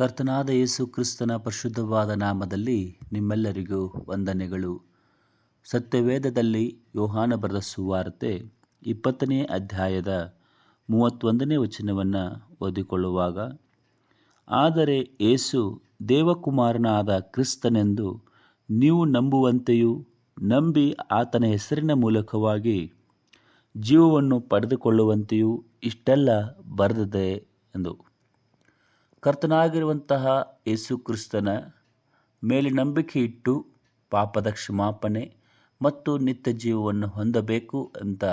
ಕರ್ತನಾದ ಯೇಸು ಕ್ರಿಸ್ತನ ಪರಿಶುದ್ಧವಾದ ನಾಮದಲ್ಲಿ ನಿಮ್ಮೆಲ್ಲರಿಗೂ ವಂದನೆಗಳು. ಸತ್ಯವೇದದಲ್ಲಿ ಯೋಹಾನ ಬರೆದ ಸುವಾರ್ತೆ ಇಪ್ಪತ್ತನೇ ಅಧ್ಯಾಯದ ಮೂವತ್ತೊಂದನೇ ವಚನವನ್ನು ಓದಿಕೊಳ್ಳುವಾಗ, ಆದರೆ ಏಸು ದೇವಕುಮಾರನಾದ ಕ್ರಿಸ್ತನೆಂದು ನೀವು ನಂಬುವಂತೆಯೂ ನಂಬಿ ಆತನ ಹೆಸರಿನ ಮೂಲಕವಾಗಿ ಜೀವವನ್ನು ಪಡೆದುಕೊಳ್ಳುವಂತೆಯೂ ಇಷ್ಟೆಲ್ಲ ಬರೆದಿದೆ ಎಂದು. ಕರ್ತನಾಗಿರುವಂತಹ ಯೇಸು ಕ್ರಿಸ್ತನ ಮೇಲೆ ನಂಬಿಕೆ ಇಟ್ಟು ಪಾಪದ ಕ್ಷಮಾಪಣೆ ಮತ್ತು ನಿತ್ಯ ಜೀವವನ್ನು ಹೊಂದಬೇಕು ಅಂತ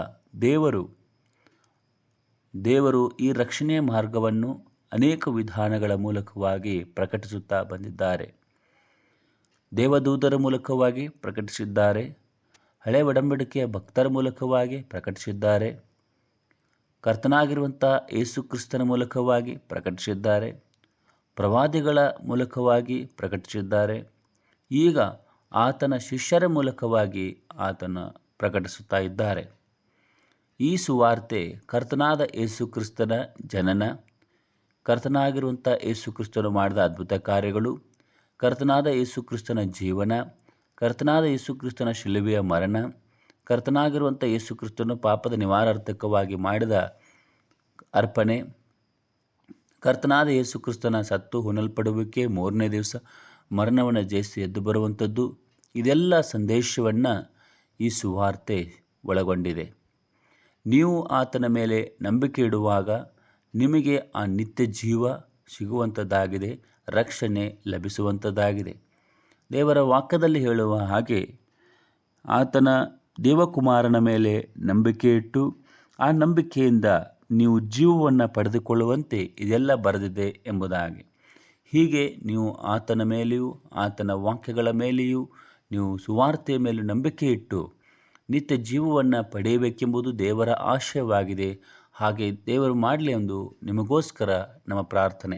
ದೇವರು ದೇವರು ಈ ರಕ್ಷಣೆಯ ಮಾರ್ಗವನ್ನು ಅನೇಕ ವಿಧಾನಗಳ ಮೂಲಕವಾಗಿ ಪ್ರಕಟಿಸುತ್ತಾ ಬಂದಿದ್ದಾರೆ. ದೇವದೂತರ ಮೂಲಕವಾಗಿ ಪ್ರಕಟಿಸಿದ್ದಾರೆ. ಹಳೆ ಒಡಂಬಡಿಕೆಯ ಭಕ್ತರ ಮೂಲಕವಾಗಿ ಪ್ರಕಟಿಸಿದ್ದಾರೆ. ಕರ್ತನಾಗಿರುವಂಥ ಯೇಸು ಕ್ರಿಸ್ತನ ಮೂಲಕವಾಗಿ ಪ್ರಕಟಿಸಿದ್ದಾರೆ. ಪ್ರವಾದಿಗಳ ಮೂಲಕವಾಗಿ ಪ್ರಕಟಿಸಿದ್ದಾರೆ. ಈಗ ಆತನ ಶಿಷ್ಯರ ಮೂಲಕವಾಗಿ ಆತನ ಪ್ರಕಟಿಸುತ್ತಾ ಇದ್ದಾರೆ. ಈ ಸುವಾರ್ತೆ ಕರ್ತನಾದ ಯೇಸು ಕ್ರಿಸ್ತನ ಜನನ ಕರ್ತನಾಗಿರುವಂಥ ಯೇಸು ಕ್ರಿಸ್ತನು ಮಾಡಿದ ಅದ್ಭುತ ಕಾರ್ಯಗಳು, ಕರ್ತನಾದ ಯೇಸು ಕ್ರಿಸ್ತನ ಜೀವನ, ಕರ್ತನಾದ ಯೇಸು ಕ್ರಿಸ್ತನ ಶಿಲುಬೆಯ ಮರಣ ಕರ್ತನಾಗಿರುವಂಥ ಯೇಸು ಕ್ರಿಸ್ತನು ಪಾಪದ ನಿವಾರಾರ್ಥಕವಾಗಿ ಮಾಡಿದ ಅರ್ಪಣೆ ಕರ್ತನಾದ ಯೇಸು ಕ್ರಿಸ್ತನ ಸತ್ತು ಹೊನಲ್ಪಡುವಿಕೆ ಮೂರನೇ ದಿವಸ ಮರಣವನ್ನು ಜಯಿಸಿ ಎದ್ದು ಬರುವಂಥದ್ದು, ಇದೆಲ್ಲ ಸಂದೇಶವನ್ನು ಈ ಸುವಾರ್ತೆ ಒಳಗೊಂಡಿದೆ. ನೀವು ಆತನ ಮೇಲೆ ನಂಬಿಕೆ ಇಡುವಾಗ ನಿಮಗೆ ಆ ನಿತ್ಯ ಜೀವ ಸಿಗುವಂಥದ್ದಾಗಿದೆ, ರಕ್ಷಣೆ ಲಭಿಸುವಂಥದ್ದಾಗಿದೆ. ದೇವರ ವಾಕ್ಯದಲ್ಲಿ ಹೇಳುವ ಹಾಗೆ ಆತನ ದೇವಕುಮಾರನ ಮೇಲೆ ನಂಬಿಕೆ ಇಟ್ಟು ಆ ನಂಬಿಕೆಯಿಂದ ನೀವು ಜೀವವನ್ನು ಪಡೆದುಕೊಳ್ಳುವಂತೆ ಇದೆಲ್ಲ ಬರೆದಿದೆ ಎಂಬುದಾಗಿ. ಹೀಗೆ ನೀವು ಆತನ ಮೇಲೆಯೂ, ಆತನ ವಾಕ್ಯಗಳ ಮೇಲೆಯೂ, ನೀವು ಸುವಾರ್ತೆಯ ಮೇಲೂ ನಂಬಿಕೆ ಇಟ್ಟು ನಿತ್ಯ ಜೀವವನ್ನು ಪಡೆಯಬೇಕೆಂಬುದು ದೇವರ ಆಶಯವಾಗಿದೆ. ಹಾಗೆ ದೇವರು ಮಾಡಲಿ ಎಂದು ನಿಮಗೋಸ್ಕರ ನಮ್ಮ ಪ್ರಾರ್ಥನೆ.